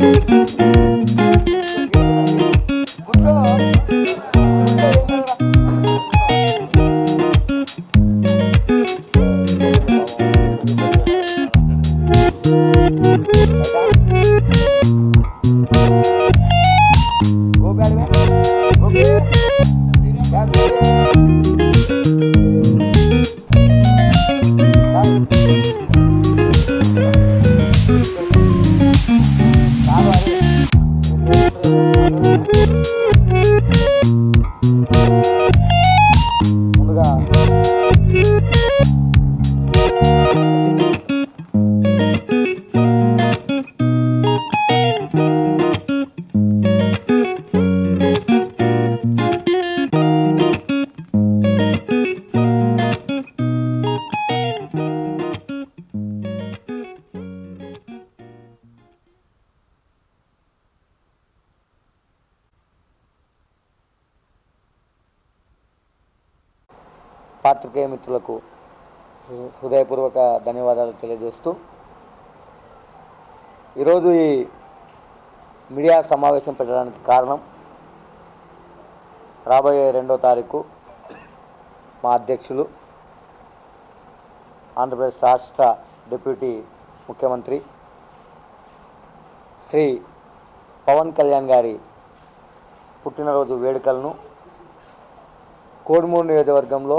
Música పాత్రికేయ మిత్రులకు హృదయపూర్వక ధన్యవాదాలు తెలియజేస్తూ ఈరోజు ఈ మీడియా సమావేశం పెట్టడానికి కారణం రాబోయే రెండో తారీఖు మా అధ్యక్షులు ఆంధ్రప్రదేశ్ రాష్ట్ర డిప్యూటీ ముఖ్యమంత్రి శ్రీ పవన్ కళ్యాణ్ గారి పుట్టినరోజు వేడుకలను కోడుమూరు నియోజకవర్గంలో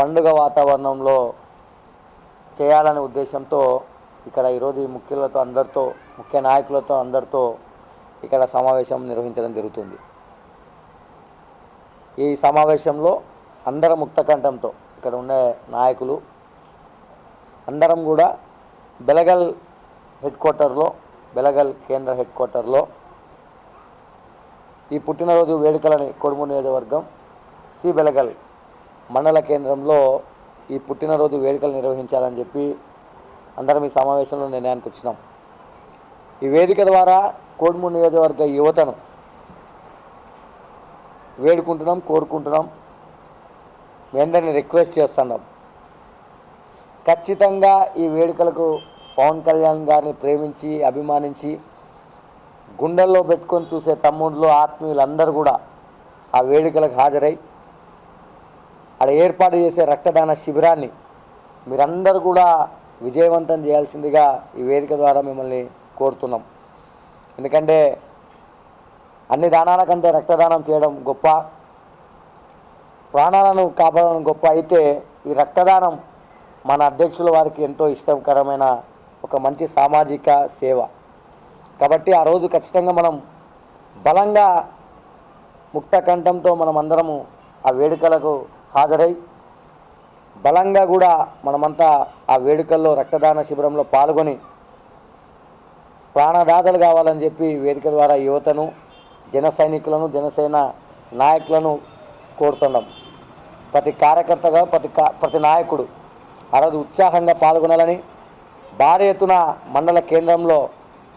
పండుగ వాతావరణంలో చేయాలనే ఉద్దేశంతో ఇక్కడ ఈరోజు ఈ ముఖ్యులతో అందరితో ముఖ్య నాయకులతో అందరితో ఇక్కడ సమావేశం నిర్వహించడం జరుగుతుంది. ఈ సమావేశంలో అందరం ముక్తకంఠంతో ఇక్కడ ఉండే నాయకులు అందరం కూడా బెలగల్ హెడ్ క్వార్టర్లో బెలగల్ కేంద్ర హెడ్ క్వార్టర్లో ఈ పుట్టినరోజు వేడుకలని కొడుము నియోజకవర్గం సి బెలగల్ మండల కేంద్రంలో ఈ పుట్టినరోజు వేడుకలు నిర్వహించాలని చెప్పి అందరం ఈ సమావేశంలో నిర్ణయానికి వచ్చినాం. ఈ వేదిక ద్వారా కోడుమూరు నియోజకవర్గ యువతను వేడుకుంటున్నాం కోరుకుంటున్నాం. మీ అందరిని రిక్వెస్ట్ చేస్తున్నాం. ఖచ్చితంగా ఈ వేడుకలకు పవన్ కళ్యాణ్ గారిని ప్రేమించి అభిమానించి గుండెల్లో పెట్టుకొని చూసే తమ్ముళ్ళు ఆత్మీయులందరూ కూడా ఆ వేడుకలకు హాజరై అక్కడ ఏర్పాటు చేసే రక్తదాన శిబిరాన్ని మీరందరూ కూడా విజయవంతం చేయాల్సిందిగా ఈ వేదిక ద్వారా మిమ్మల్ని కోరుతున్నాం. ఎందుకంటే అన్ని దానాల కంటే రక్తదానం చేయడం గొప్ప ప్రాణాలను కాపాడడం గొప్ప. అయితే ఈ రక్తదానం మన అధ్యక్షుల వారికి ఎంతో ఇష్టకరమైన ఒక మంచి సామాజిక సేవ. కాబట్టి ఆ రోజు ఖచ్చితంగా మనం బలంగా ముక్త కంఠంతో మనం అందరము ఆ వేడుకలకు హాజరై బలంగా కూడా మనమంతా ఆ వేడుకల్లో రక్తదాన శిబిరంలో పాల్గొని ప్రాణదాతలు కావాలని చెప్పి వేదిక ద్వారా యువతను జన సైనికులను జనసేన నాయకులను కోరుతున్నాం. ప్రతి కార్యకర్తగా ప్రతి కా- ప్రతి నాయకుడు అరదు ఉత్సాహంగా పాల్గొనాలని భారీ ఎత్తున మండల కేంద్రంలో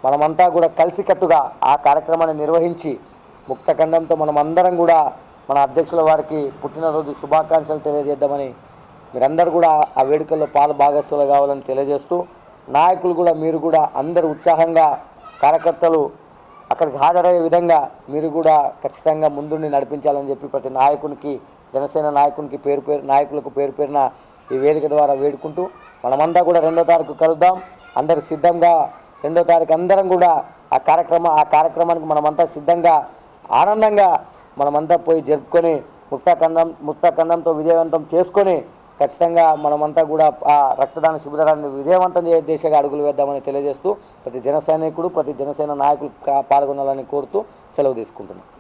మనమంతా కూడా కలిసికట్టుగా ఆ కార్యక్రమాన్ని నిర్వహించి ముక్తఖండంతో మనమందరం కూడా మన అధ్యక్షుల వారికి పుట్టినరోజు శుభాకాంక్షలు తెలియజేద్దామని మీరందరూ కూడా ఆ వేడుకల్లో పాలు భాగస్వాలు కావాలని తెలియజేస్తూ నాయకులు కూడా మీరు కూడా అందరూ ఉత్సాహంగా కార్యకర్తలు అక్కడికి హాజరయ్యే విధంగా మీరు కూడా ఖచ్చితంగా ముందుండి నడిపించాలని చెప్పి ప్రతి నాయకునికి జనసేన నాయకునికి పేరు పేరు నాయకులకు పేరు పేరున ఈ వేదిక ద్వారా వేడుకుంటూ మనమంతా కూడా రెండో తారీఖు కలుద్దాం. అందరు సిద్ధంగా రెండో తారీఖు అందరం కూడా ఆ కార్యక్రమం ఆ కార్యక్రమానికి మనమంతా సిద్ధంగా ఆనందంగా మనమంతా పోయి జరుపుకొని ముక్తాఖండం ముక్తాఖండంతో విజయవంతం చేసుకొని ఖచ్చితంగా మనమంతా కూడా ఆ రక్తదాన శిబిరాన్ని విజయవంతం చేసే దిశగా అడుగులు వేద్దామని తెలియజేస్తూ ప్రతి జన సైనికుడు ప్రతి జనసేన నాయకులు పాల్గొనాలని కోరుతూ సెలవు తీసుకుంటున్నాను